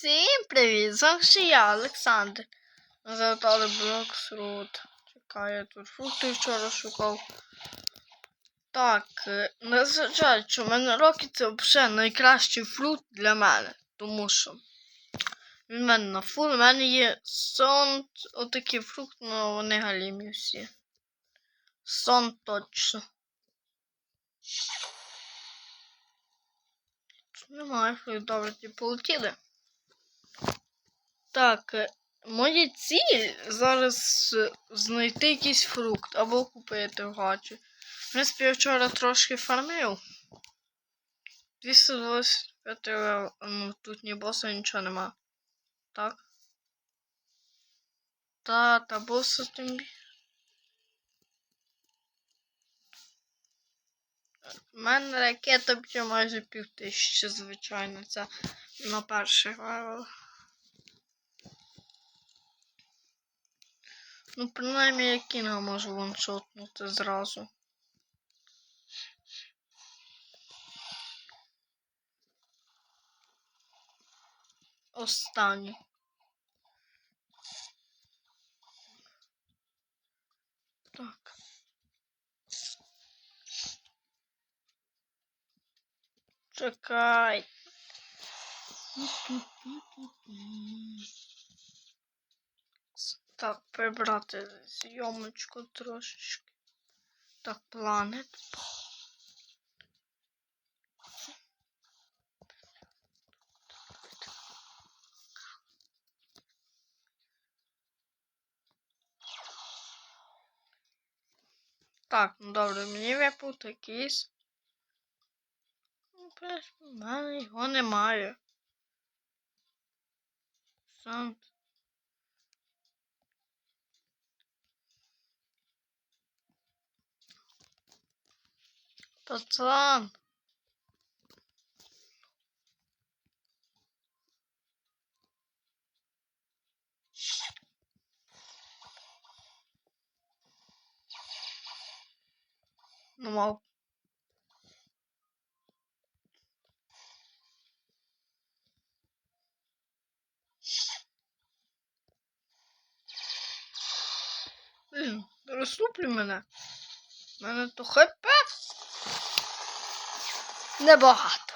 Всім привіт! Завжди я, Олександр. Завтали Блоксрут. Чекаю, я тут фрукти вчора шукав. Так, не зважаю, що в роки це взагалі найкращий фрукт для мене. Тому що він в мене на фул, у мене є сон, отакий фрукт, але вони галімі всі. Сон точно. Тут Немає фрукт, добре, ті полетіли. Так, е, моя ціль зараз е, знайти якийсь фрукт або купити в гачі. В принципі, я вчора трошки фармив. 225 левел, ну тут ні боса, нічого нема. Так. Та, та боса тим У мене ракета б'є майже пів тисячі, звичайно, це на перший левел. Ну, принаймні я кінга можу ваншотнути зразу. Останню. Так. Чекай. Так, прибрати зйомочку трошечки. Так, планет. Так, ну добре, мені випав такий. Ну, перш, в мене його немає. Сам. Пацан. Ну, мав. Блін, розслаблю мене. Мене то хп. Небагато.